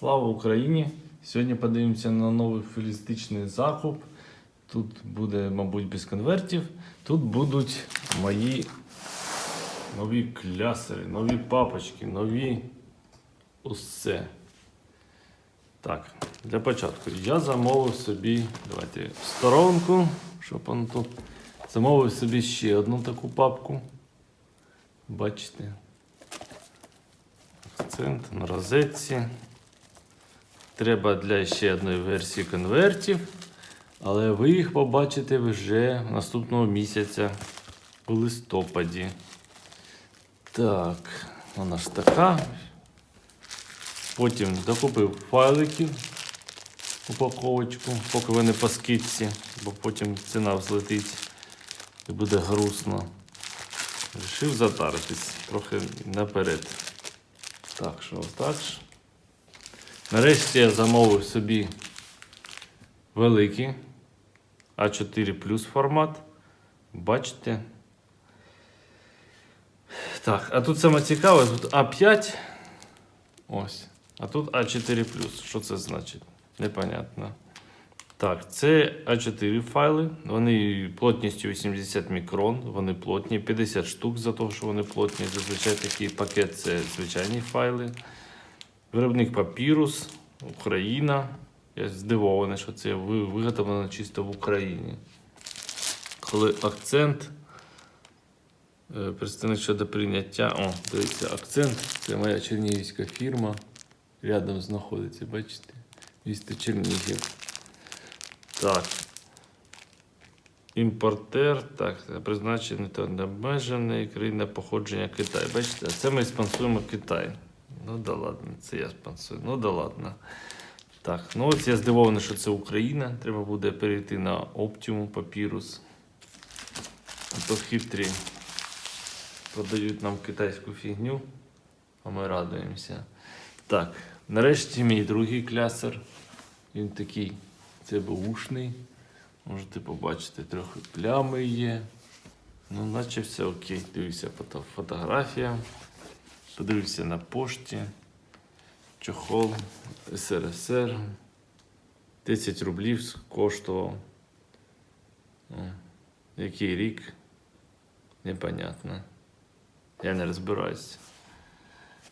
Слава Україні! Сьогодні подивимося на новий філістичний закуп. Тут буде, мабуть, без конвертів. Тут будуть мої нові клясери, нові папочки, нові усе. Так, для початку я замовив собі, давайте в сторонку, щоб воно тут. Замовив собі ще одну таку папку. Бачите? Акцент на розетці. Треба для ще одної версії конвертів, але ви їх побачите вже наступного місяця у листопаді. Так, вона ж така. Потім докупив файликів, упаковочку, поки вони по скидці, бо потім ціна взлетить і буде грустно. Рішив затаритись трохи наперед. Так, що отак. Нарешті я замовив собі великий А4 плюс формат. Бачите? Так, а тут саме цікаве, тут А5. Ось. А тут А4 плюс. Що це значить? Непонятно. Так, це А4 файли. Вони плотністю 80 мікрон, вони плотні, 50 штук за те, що вони плотні. Зазвичай такий пакет це звичайні файли. Виробник Папірус, Україна. Я здивований, що це ви- виготовлено чисто в Україні. Коли акцент. е, Представник щодо прийняття. О, дивіться, акцент. Це моя чернігівська фірма. Рядом знаходиться, бачите? Місто Чернігів. Так. Імпортер, так, призначений та необмежений, країна походження Китай. Бачите, це ми спонсуємо Китай. Ну да ладно, це я спонсую. Ну да ладно. Так, ну ось я здивований, що це Україна. Треба буде перейти на Optimum Papyrus. А то хитрі продають нам китайську фігню, а ми радуємося. Так, нарешті мій другий клясер. Він такий, це бушний. Можете побачити, трохи плями є. Ну, наче все окей. Дивіться фото, фотографія. Подивився на пошті. Чохол СРСР. 10 рублів коштував. Який рік? Непонятно. Я не розбираюся.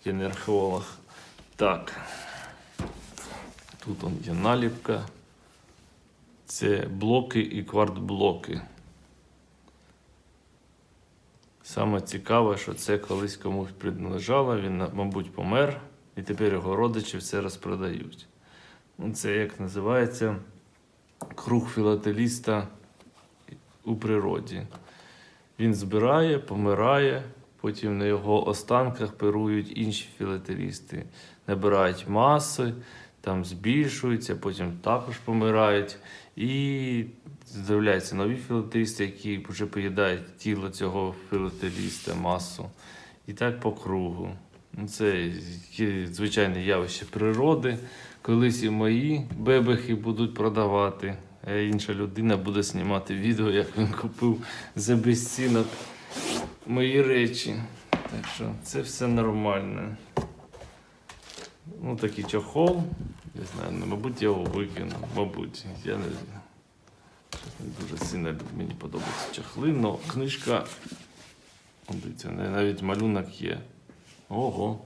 Я не археолог. Так. Тут он є наліпка. Це блоки і квартблоки. Саме цікаве, що це колись комусь принадлежало, він, мабуть, помер, і тепер його родичі все розпродають. Ну, Це як називається круг філателіста у природі. Він збирає, помирає, потім на його останках перують інші філателісти, набирають маси, там збільшуються, потім також помирають. І з'являються нові філателісти, які вже поїдають тіло цього філателіста, масу. І так по кругу. Ну, Це звичайне явище природи. Колись і мої бебехи будуть продавати, а інша людина буде знімати відео, як він купив за безцінок мої речі. Так що це все нормально. Ну, такий чохол. Не знаю, ну, мабуть, я його викину. Мабуть, я не знаю. Дуже сильно мені подобаються чохли, але книжка. Дивіться, навіть малюнок є. Ого.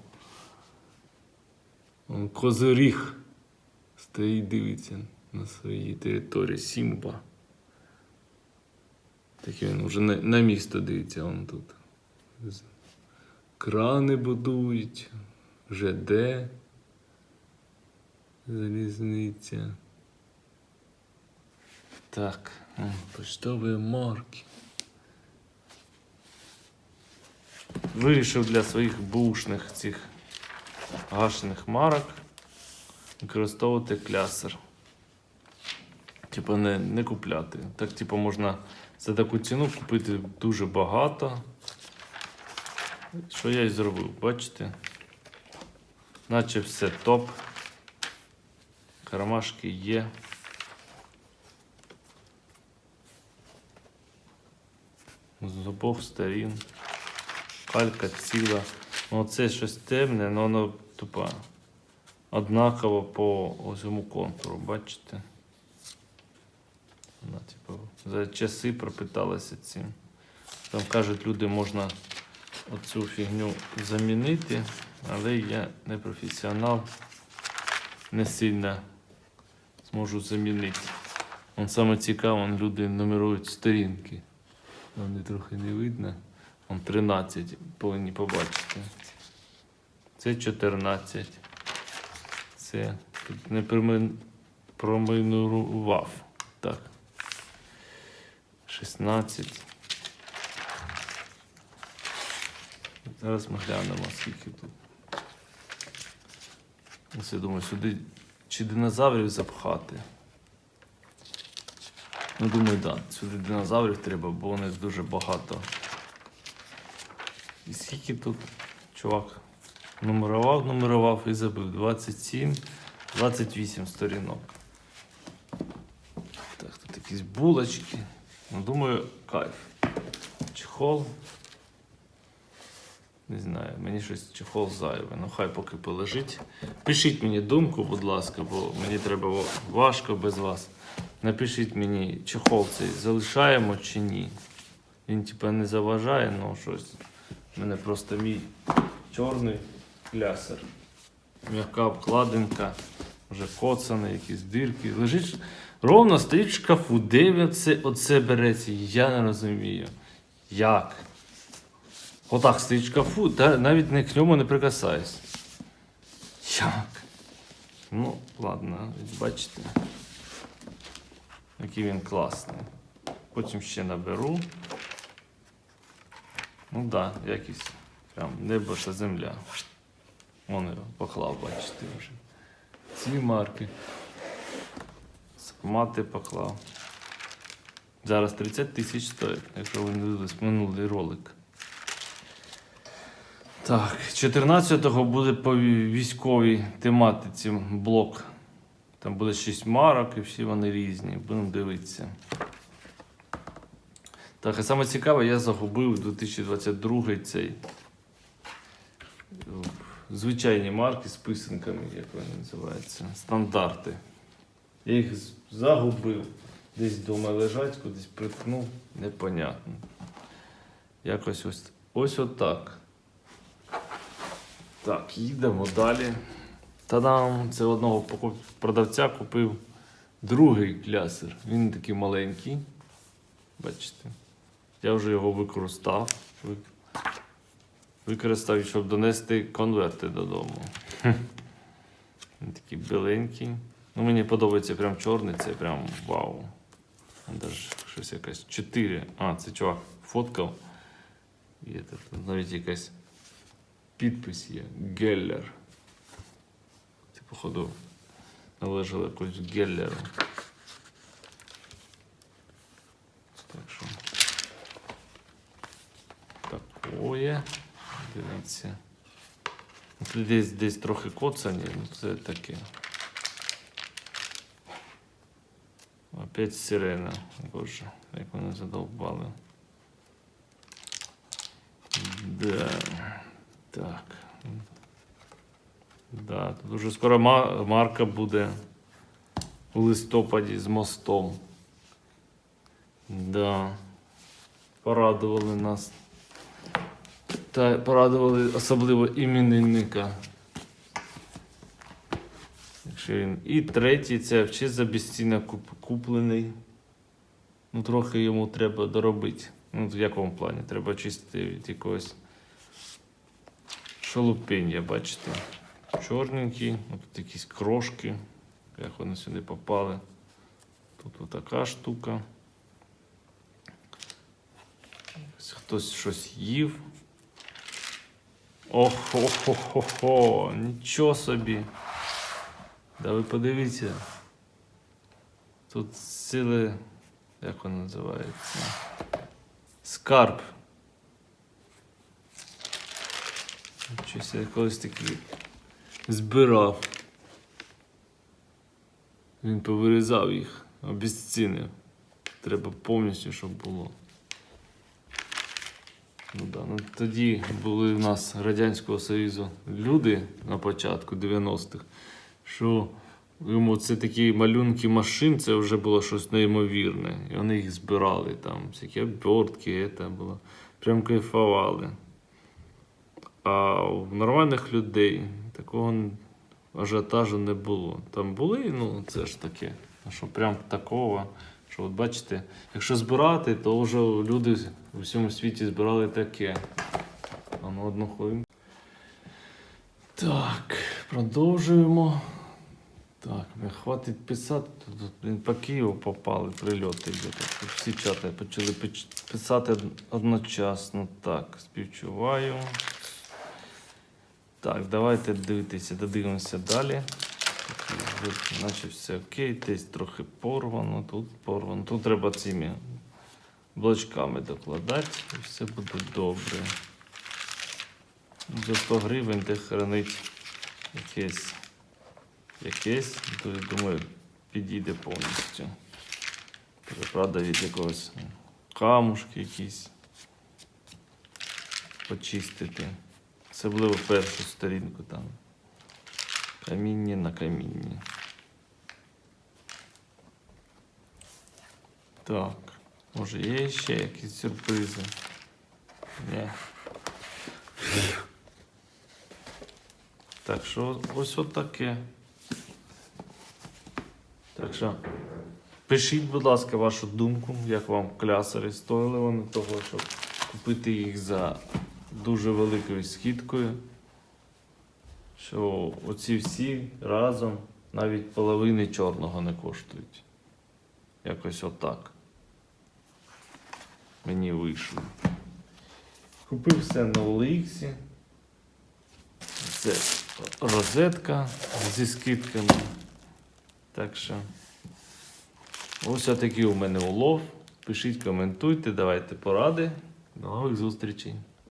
Козиріг стоїть, дивиться на своїй території Сімба. Такий він вже на, на місто дивиться он тут. Крани будують, ЖД, залізниця. Так, поштові марки. Вирішив для своїх бушних цих гашених марок використовувати клясер. Типа не, не купляти. Так, типу, можна за таку ціну купити дуже багато. Що я і зробив, бачите? Наче все топ. Кармашки є. З обох сторін. Калька ціла. Ну, це щось темне, але воно тупа. однаково по цьому контуру, бачите? Вона, типу, за часи пропиталася цим. Там кажуть, люди можна оцю фігню замінити, але я не професіонал, не сильно зможу замінити. Вон саме цікаво, люди нумерують сторінки. Вони трохи не видно. Вон 13 повинні побачити. Це 14. Це тут не проми- Так. 16. Зараз ми глянемо, скільки тут. Я думаю, сюди чи динозаврів запхати. Ну, думаю, так. Да. Сюди динозаврів треба, бо вони дуже багато. І скільки тут чувак нумерував, нумерував і забив 27, 28 сторінок. Так, тут якісь булочки. Ну, думаю, кайф. Чехол. Не знаю, мені щось чехол зайве. Ну хай поки полежить. Пишіть мені думку, будь ласка, бо мені треба важко без вас. Напишіть мені, чехол цей залишаємо чи ні. Він типа не заважає, ну щось. У мене просто мій чорний клясер. М'яка обкладинка, вже коцаний, якісь дирки. Лежить ровно стоїть в шкафу. Це, оце береться? Я не розумію. Як? Отак стоїть в шкафу, та навіть не к ньому не прикасаюсь. Як? Ну, ладно, бачите. Який він класний. Потім ще наберу. Ну так, да, якийсь прям небо та земля. Вон його поклав, бачите вже. Ці марки. Мати поклав. Зараз 30 тисяч стоїть, якщо ви не дивились минулий ролик. Так, 14-го буде по військовій тематиці блок. Там буде 6 марок і всі вони різні. Будемо дивитися. Так, і саме цікаве, я загубив 2022 цей е, звичайні марки з писанками, як вони називаються. Стандарти. Я їх загубив. Десь вдома лежать, кудись приткнув, непонятно. Якось ось ось отак. Так, їдемо далі. Та-дам! Це одного продавця купив другий клясер. Він такий маленький. Бачите? Я вже його використав. Використав, щоб донести конверти додому. Він такий біленький. Ну, мені подобається прям чорний, це прям вау. Даже щось якесь 4. А, це чувак фоткав. Є тут навіть якась підпис є. Геллер. Це, походу, належало якось Геллеру. Так що. Такое. Дивіться. Ну, Тут десь, десь трохи коцані, ну це таке. Опять сирена. Боже, як вони задовбали. Да. Так. Да, тут уже скоро марка буде у листопаді з мостом. Да. Порадували нас. Та порадували особливо іменинника. Якщо він. І третій це чи за безцінно куп- куплений. Ну, трохи йому треба доробити. Ну, в якому плані? Треба чистити від якогось шалупіння, бачите. Чорненький, ну, тут якісь крошки. Як вони сюди попали. Тут отака штука. Хтось щось їв. Охо-хо-хо-хо, нічого собі. Да ви подивіться. Тут ціле, як воно називається? Скарб. Щось я колись такий збирав. Він повирізав їх, обезцінив. Треба повністю, щоб було. Ну, да. ну, тоді були в нас Радянського Союзу люди на початку 90-х. що йому це такі малюнки машин, це вже було щось неймовірне. І вони їх збирали там, всякі обертки, це було. Прям кайфували. А в нормальних людей такого ажіотажу не було. Там були, ну це ж таке. Що прям такого. Що от бачите, якщо збирати, то вже люди у всьому світі збирали таке. А ну одну хвилину. Так, продовжуємо. Так, хватить писати. Тут, по Києву попали прильоти. йде. Всі чати почали писати одночасно. Так, співчуваю. Так, давайте дивитися, додивимося далі. Наче все окей, десь трохи порвано, тут порвано. Тут треба цими блочками докладати, і все буде добре. За 100 гривень де хранить якесь, якесь, то я думаю, підійде повністю. Правда, від якогось камушки якісь почистити. Особливо першу сторінку там. Каміння на камінні. Так, може є ще якісь сюрпризи? Ні. Так що ось от таке. Так що пишіть, будь ласка, вашу думку, як вам клясери стоїли вони того, щоб купити їх за дуже великою скидкою. Що оці всі разом навіть половини чорного не коштують. Якось отак. Мені вийшло. Купив все на OLX. Це розетка зі скидками. Так що. Ось такий у мене улов. Пишіть, коментуйте, давайте поради. До нових зустрічей.